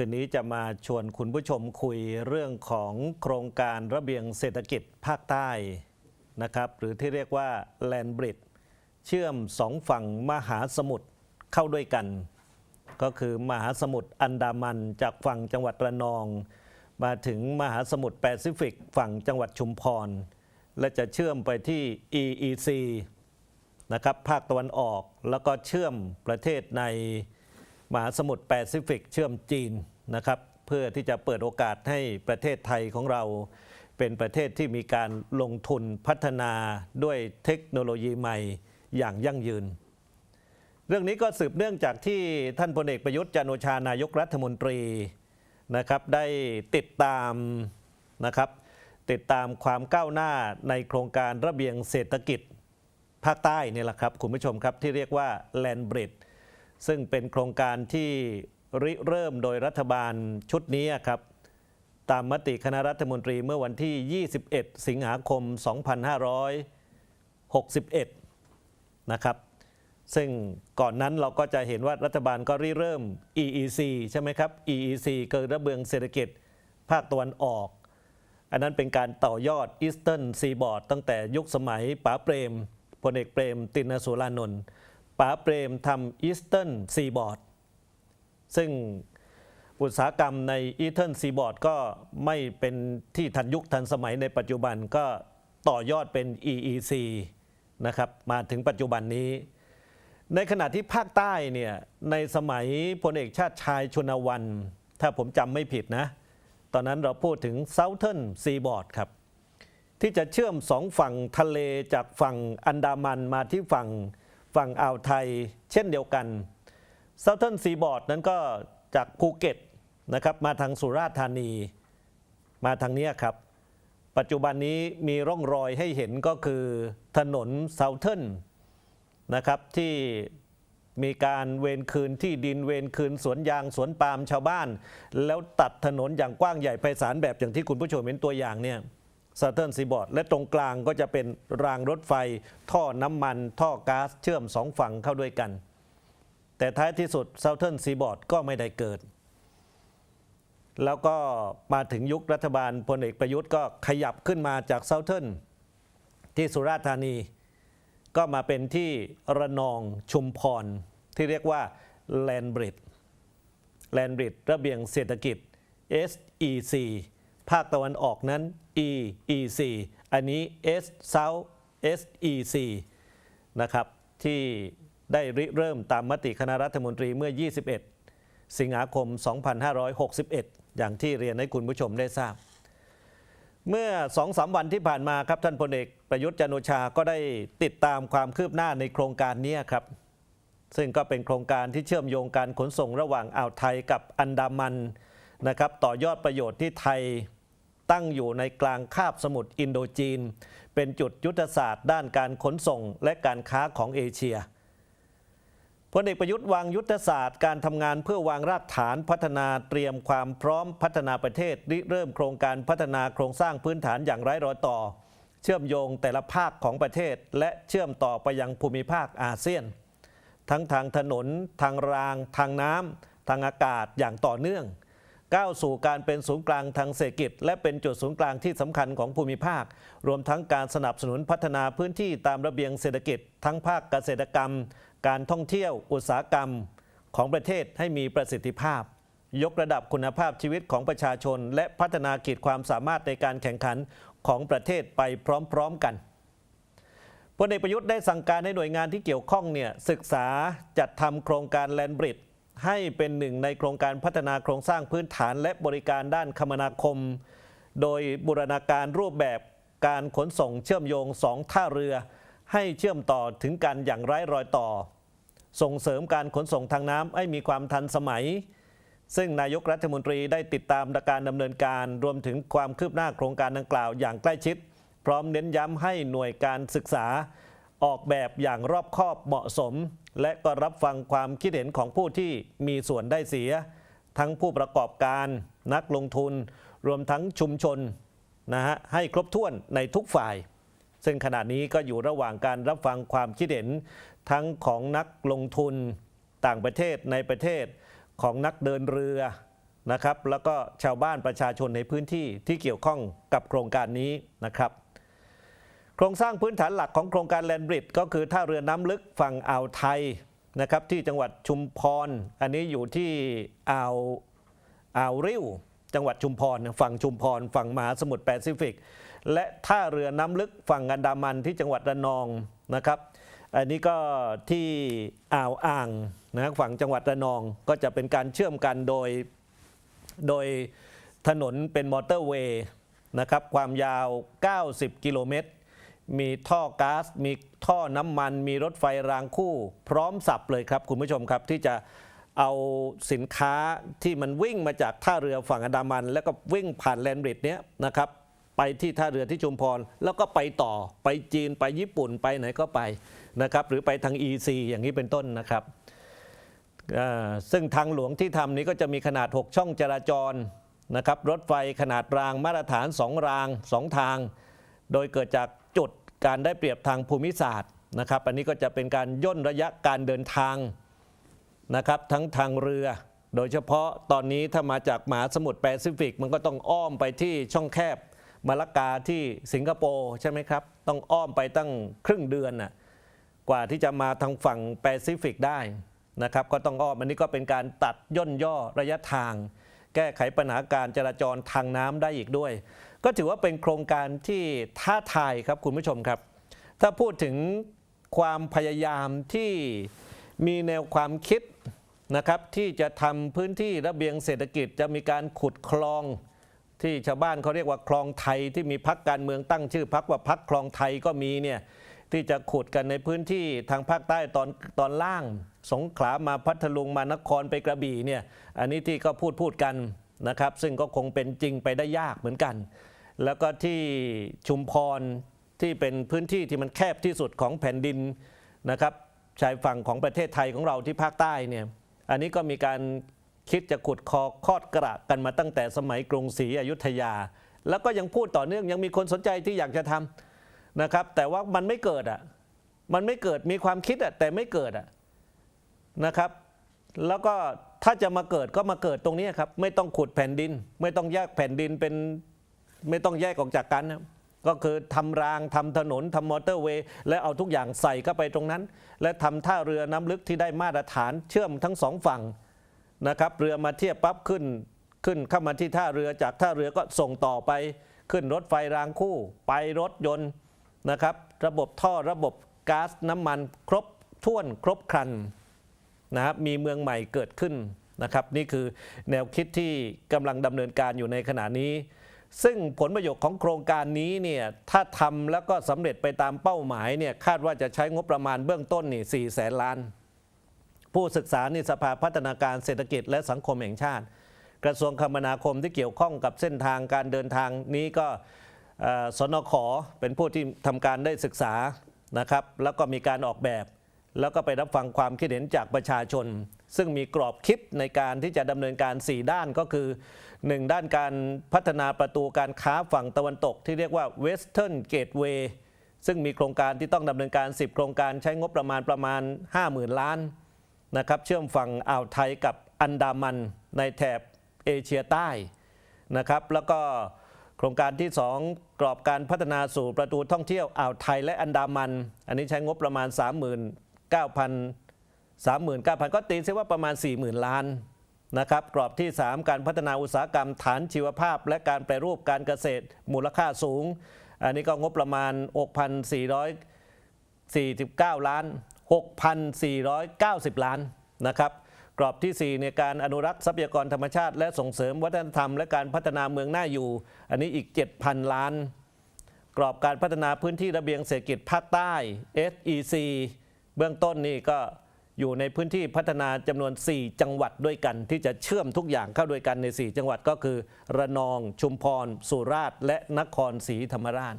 คืนนี้จะมาชวนคุณผู้ชมคุยเรื่องของโครงการระเบียงเศรษฐกิจภาคใต้นะครับหรือที่เรียกว่าแลนบริดเชื่อมสองฝั่งมหาสมุทรเข้าด้วยกัน ก็คือมหาสมุทรอันดามันจากฝั่งจังหวัดระนอง มาถึงมหาสมุทรแปซิฟิกฝั่งจังหวัดชุมพร และจะเชื่อมไปที่ EEC นะครับภาคตะวันออกแล้วก็เชื่อมประเทศใน มหาสมุทรแปซิฟิกเชื่อมจีนนะครับเพื่อที่จะเปิดโอกาสให้ประเทศไทยของเรา เป็นประเทศที่มีการลงทุนพัฒนาด้วยเทคโนโลยีใหม่อย่างยั่งยืน เรื่องนี้ก็สืบเนื่องจากที่ท่านพลเอกประยุทธ์จันโอชานายกรัฐมนตรีนะครับได้ติดตามนะครับติดตามความก้าวหน้าในโครงการระเบียงเศรษฐกิจภาคใต้นี่แหละครับ คุณผู้ชมครับที่เรียกว่า Land Bridge ซึ่งเป็นโครงการที่ริเริ่มโดยรัฐบาลชุดนี้ครับ ตามมติคณะรัฐมนตรีเมื่อวันที่ 21 สิงหาคม 2561 นะครับ ซึ่งก่อนนั้นเราก็จะเห็นว่ารัฐบาลก็ริเริ่ม EEC ใช่ไหมครับ EEC คือระเบียงเศรษฐกิจภาคตะวันออก อันนั้นเป็นการต่อยอด Eastern Seaboard ตั้งแต่ยุคสมัยป๋าเปรมพลเอกเปรมตินสุรานนท์ ป๋าเปรมทำ Eastern Seaboard ซึ่งอุตสาหกรรมใน Eastern Seaboard ก็ไม่เป็นที่ทันยุคทันสมัยในปัจจุบันก็ต่อยอดเป็น EEC นะครับมาถึงปัจจุบันนี้ ในขณะที่ภาคใต้เนี่ยในสมัยพลเอกชาติชายชนวัน ถ้าผมจำไม่ผิดนะ ตอนนั้นเราพูดถึง Southern Seaboard ครับ ที่จะเชื่อมสองฝั่งทะเลจากฝั่งอันดามันมาที่ฝั่ง ฝั่งอ่าวไทยเช่นเดียวกัน Southern Seaboard นั้นก็จากภูเก็ตนะครับมาทางสุราษฎร์ธานี มาทางนี้ครับ ปัจจุบันนี้มีร่องรอยให้เห็นก็คือถนน Southern นะครับที่มีการเวรคืนที่ดินเวรคืนสวนยางสวนปาล์มชาวบ้าน แล้วตัดถนนอย่างกว้างใหญ่ไพศาลแบบอย่างที่คุณผู้ชมเห็นตัวอย่างเนี่ย ซาเทิร์นซีบอร์ดและตรงกลางก็จะเป็นรางรถไฟ ท่อน้ำมัน ท่อก๊าซเชื่อมสองฝั่งเข้าด้วยกัน แต่ท้ายที่สุดเซาเทิร์นซีบอร์ดก็ไม่ได้เกิด แล้วก็มาถึงยุครัฐบาลพลเอกประยุทธ์ก็ขยับขึ้นมาจากเซาเทิร์นที่สุราษฎร์ธานี ก็มาเป็นที่ระนองชุมพร ที่เรียกว่าแลนบริดแลนบริดระเบียงเศรษฐกิจ SEC ภาคตะวันออกนั้น EEC อันนี้ S South SEC นะครับที่ได้ริเริ่มตามมติคณะรัฐมนตรีเมื่อ 21 สิงหาคม 2561 อย่างที่เรียนให้คุณผู้ชมได้ทราบ เมื่อสองสามวันที่ผ่านมาครับท่านพลเอกประยุทธ์จันโอชาก็ได้ติดตามความคืบหน้าในโครงการนี้ครับ ซึ่งก็เป็นโครงการที่เชื่อมโยงการขนส่งระหว่างอ่าวไทยกับอันดามันนะครับต่อยอดประโยชน์ที่ไทย ตั้งอยู่ในกลางคาบสมุทรอินโดจีน เป็นจุดยุทธศาสตร์ด้านการขนส่งและการค้าของเอเชียพลเอกประยุทธ์วางยุทธศาสตร์การทำงานเพื่อวางรากฐานพัฒนาเตรียมความพร้อมพัฒนาประเทศริเริ่มโครงการพัฒนาโครงสร้างพื้นฐานอย่างไร้รอยต่อ เชื่อมโยงแต่ละภาคของประเทศ และเชื่อมต่อไปยังภูมิภาคอาเซียน ทั้งทางถนน ทางราง ทางน้ำทางอากาศอย่างต่อเนื่อง ก้าวสู่การเป็นศูนย์กลางทางเศรษฐกิจ และเป็นจุดศูนย์กลางที่สำคัญของภูมิภาค รวมทั้งการสนับสนุนพัฒนาพื้นที่ตามระเบียงเศรษฐกิจ ทั้งภาคเกษตรกรรม การท่องเที่ยว อุตสาหกรรม ของประเทศให้มีประสิทธิภาพ ยกระดับคุณภาพชีวิตของประชาชน และพัฒนาขีดความสามารถในการแข่งขันของประเทศไปพร้อมๆกันพลเอกประยุทธ์ได้สั่งการให้หน่วยงานที่เกี่ยวข้องเนี่ยศึกษาจัดทำโครงการแลนบริด ให้เป็นหนึ่งในโครงการพัฒนาโครงสร้างพื้นฐานและบริการด้านคมนาคม โดยบูรณาการรูปแบบการขนส่งเชื่อมโยงสองท่าเรือ ให้เชื่อมต่อถึงกันอย่างไร้รอยต่อ ส่งเสริมการขนส่งทางน้ำให้มีความทันสมัย ซึ่งนายกรัฐมนตรีได้ติดตามการดำเนินการรวมถึงความคืบหน้าโครงการดังกล่าวอย่างใกล้ชิด พร้อมเน้นย้ำให้หน่วยการศึกษาออกแบบอย่างรอบคอบเหมาะสม และก็รับฟังความคิดเห็นของผู้ที่มีส่วนได้เสีย ทั้งผู้ประกอบการ นักลงทุน รวมทั้งชุมชนนะฮะให้ครบถ้วนในทุกฝ่าย ซึ่งขณะนี้ก็อยู่ระหว่างการรับฟังความคิดเห็น ทั้งของนักลงทุนต่างประเทศในประเทศของนักเดินเรือนะครับ แล้วก็ชาวบ้านประชาชนในพื้นที่ที่เกี่ยวข้องกับโครงการนี้นะครับ โครงสร้างพื้นฐานหลักของโครงการแลนบริดก็คือท่าเรือน้ำลึกฝั่งอ่าวไทยนะครับที่จังหวัดชุมพร อันนี้อยู่ที่อ่าวอ่าวริ้ว จังหวัดชุมพร ฝั่งชุมพร ฝั่งมหาสมุทรแปซิฟิก และท่าเรือน้ำลึกฝั่งอันดามันที่จังหวัดระนองนะครับ อันนี้ก็ที่อ่าวอ่างนะฝั่งจังหวัดระนองก็จะเป็นการเชื่อมกันโดยโดยถนนเป็นมอเตอร์เวย์นะครับความยาว 90 กิโลเมตร มีท่อก๊าซมีท่อน้ำมัน มีรถไฟรางคู่ พร้อมสับเลยครับ คุณผู้ชมครับที่จะเอาสินค้าที่มันวิ่งมาจากท่าเรือฝั่งอันดามัน แล้วก็วิ่งผ่านแลนบริดเนี้ยนะครับไปที่ท่าเรือที่ชุมพร แล้วก็ไปต่อไปจีนไปญี่ปุ่นไปไหนก็ไปนะครับหรือไปทาง EC อย่างนี้เป็นต้นนะครับซึ่งทางหลวงที่ทำนี้ก็จะมีขนาด 6 ช่องจราจรนะครับรถไฟขนาดรางมาตรฐาน 2 ราง 2 ทาง โดยเกิดจาก จุดการได้เปรียบทางภูมิศาสตร์นะครับ อันนี้ก็จะเป็นการย่นระยะการเดินทางนะครับทั้งทางเรือ โดยเฉพาะตอนนี้ถ้ามาจากมหาสมุทรแปซิฟิก มันก็ต้องอ้อมไปที่ช่องแคบมาลากาที่สิงคโปร์ใช่ไหมครับ ต้องอ้อมไปตั้งครึ่งเดือนน่ะกว่าที่จะมาทางฝั่งแปซิฟิกได้นะครับ ก็ต้องอ้อมอันนี้ก็เป็นการตัดย่นย่อระยะทาง แก้ไขปัญหาการจราจรทางน้ำได้อีกด้วย ก็ถือว่าเป็นโครงการที่ท้าทายครับคุณผู้ชมครับ ถ้าพูดถึงความพยายามที่มีแนวความคิดนะครับที่จะทำพื้นที่ระเบียงเศรษฐกิจจะมีการขุดคลองที่ชาวบ้านเขาเรียกว่าคลองไทยที่มีพักการเมืองตั้งชื่อพักว่าพักคลองไทยก็มีเนี่ยที่จะขุดกันในพื้นที่ทางภาคใต้ตอนตอนล่าง สงขลามาพัทลุงมานครไปกระบี่เนี่ยอันนี้ที่ก็พูดพูดกันนะครับ ซึ่งก็คงเป็นจริงไปได้ยากเหมือนกัน แล้วก็ที่ชุมพรที่เป็นพื้นที่ที่มันแคบที่สุดของแผ่นดินนะครับชายฝั่งของประเทศไทยของเราที่ภาคใต้เนี่ยอันนี้ก็มีการคิดจะขุดคอคอดกระกันมาตั้งแต่สมัยกรุงศรีอยุธยา แล้วก็ยังพูดต่อเนื่องยังมีคนสนใจที่อยากจะทำนะครับ แต่ว่ามันไม่เกิดอะมันไม่เกิดมีความคิดอะแต่ไม่เกิดอะนะครับ แล้วก็ถ้าจะมาเกิดก็มาเกิดตรงนี้ครับ ไม่ต้องขุดแผ่นดิน ไม่ต้องแยกแผ่นดินเป็น ไม่ต้องแยกออกจากกันนะก็คือทำรางทำถนนทำมอเตอร์เวย์และเอาทุกอย่างใส่เข้าไปตรงนั้น และทำท่าเรือน้ำลึกที่ได้มาตรฐานเชื่อมทั้งสองฝั่งนะครับเรือมาเทียบปั๊บขึ้นขึ้นเข้ามาที่ท่าเรือจากท่าเรือก็ส่งต่อไปขึ้นรถไฟรางคู่ ไปรถยนต์นะครับ ระบบท่อระบบก๊าซน้ำมันครบถ้วนครบครันนะครับมีเมืองใหม่เกิดขึ้นนะครับ นี่คือแนวคิดที่กำลังดำเนินการอยู่ในขณะนี้ ซึ่งผลประโยชน์ของโครงการนี้เนี่ยถ้าทำแล้วก็สำเร็จไปตามเป้าหมายเนี่ยคาดว่าจะใช้งบประมาณเบื้องต้นนี่สี่แสนล้าน ผู้ศึกษาในสภาพัฒนาการเศรษฐกิจและสังคมแห่งชาติ กระทรวงคมนาคมที่เกี่ยวข้องกับเส้นทางการเดินทางนี้ก็เอ่อสนขเป็นผู้ที่ทำการได้ศึกษานะครับ แล้วก็มีการออกแบบ แล้วก็ไปรับฟังความคิดเห็นจากประชาชน ซึ่งมีกรอบคิดในการที่จะดำเนินการ 4 ด้านก็คือ 1 ด้านการพัฒนาประตูการค้าฝั่งตะวันตก ที่เรียกว่า Western Gateway ซึ่งมีโครงการที่ต้องดำเนินการ 10 โครงการใช้งบประมาณประมาณ 50,000 ล้านนะครับเชื่อมฝั่งอ่าวไทยกับอันดามันในแถบเอเชียใต้นะครับแล้วก็โครงการที่ 2 กรอบการพัฒนาสู่ประตูท่องเที่ยวอ่าวไทยและอันดามัน อันนี้ใช้งบประมาณ 39,000 39,000 ก็ตีเสียว่าประมาณ 40,000 ล้านนะครับกรอบที่ 3 การพัฒนาอุตสาหกรรมฐานชีวภาพ และการแปรรูปการเกษตรมูลค่าสูง อันนี้ก็งบประมาณ 6,449 ล้าน 6,490 ล้านนะครับกรอบที่4ในการอนุรักษ์ทรัพยากรธรรมชาติ และส่งเสริมวัฒนธรรม และการพัฒนาเมืองน่าอยู่ อันนี้อีก 7,000 ล้าน กรอบการพัฒนาพื้นที่ระเบียงเศรษฐกิจภาคใต้ SEC เบื้องต้นนี่ก็ อยู่ในพื้นที่พัฒนาจำนวน 4 จังหวัดด้วยกัน ที่จะเชื่อมทุกอย่างเข้าด้วยกันใน 4 จังหวัดก็คือ ระนอง ชุมพร สุราษฎร์และนครศรีธรรมราช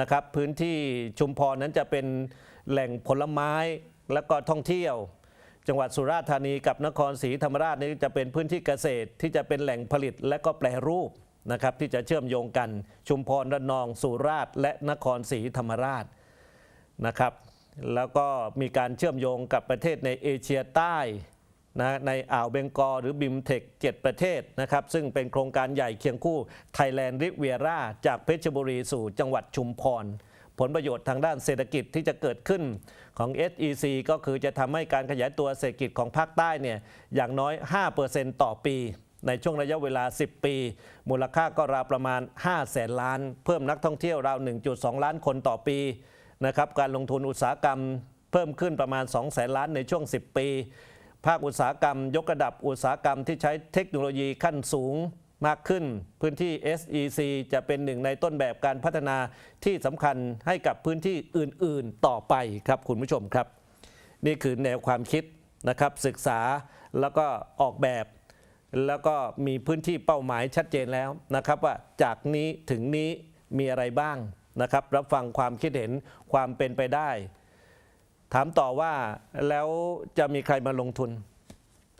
นะครับพื้นที่ชุมพรนั้นจะเป็นแหล่งผลไม้และก็ท่องเที่ยว จังหวัดสุราษฎร์ธานีกับนครศรีธรรมราชนี้จะเป็นพื้นที่เกษตรที่จะเป็นแหล่งผลิตและก็แปรรูปนะครับที่จะเชื่อมโยงกัน ชุมพรระนองสุราษฎร์และนครศรีธรรมราชนะครับ แล้วก็มีการเชื่อมโยงกับประเทศในเอเชียใต้นะในอ่าวเบงกอลหรือบิมเทค7ประเทศนะครับ ซึ่งเป็นโครงการใหญ่เคียงคู่ไทยแลนด์ริเวียร่าจากเพชรบุรีสู่จังหวัดชุมพร ผลประโยชน์ทางด้านเศรษฐกิจที่จะเกิดขึ้นของ SEC ก็คือจะทำให้การขยายตัวเศรษฐกิจของภาคใต้เนี่ยอย่างน้อย 5%ต่อปีในช่วงระยะเวลา 10 ปี มูลค่าก็ราวประมาณ 5 แสนล้าน เพิ่มนักท่องเที่ยวราว 1.2 ล้านคนต่อปี นะครับการลงทุนอุตสาหกรรมเพิ่มขึ้นประมาณ2แสนล้านในช่วง 10 ปี ภาคอุตสาหกรรม ยกระดับอุตสาหกรรมที่ใช้เทคโนโลยีขั้นสูงมากขึ้น พื้นที่ SEC จะเป็นหนึ่งในต้นแบบการพัฒนาที่สำคัญให้กับพื้นที่อื่น ๆ ต่อไปครับคุณผู้ชมครับ นี่คือแนวความคิดนะครับศึกษาแล้วก็ออกแบบ แล้วก็มีพื้นที่เป้าหมายชัดเจนแล้วนะครับว่าจากนี้ถึงนี้มีอะไรบ้าง นะครับ รับฟังความคิดเห็นความเป็นไปได้ ถามต่อว่าแล้วจะมีใครมาลงทุน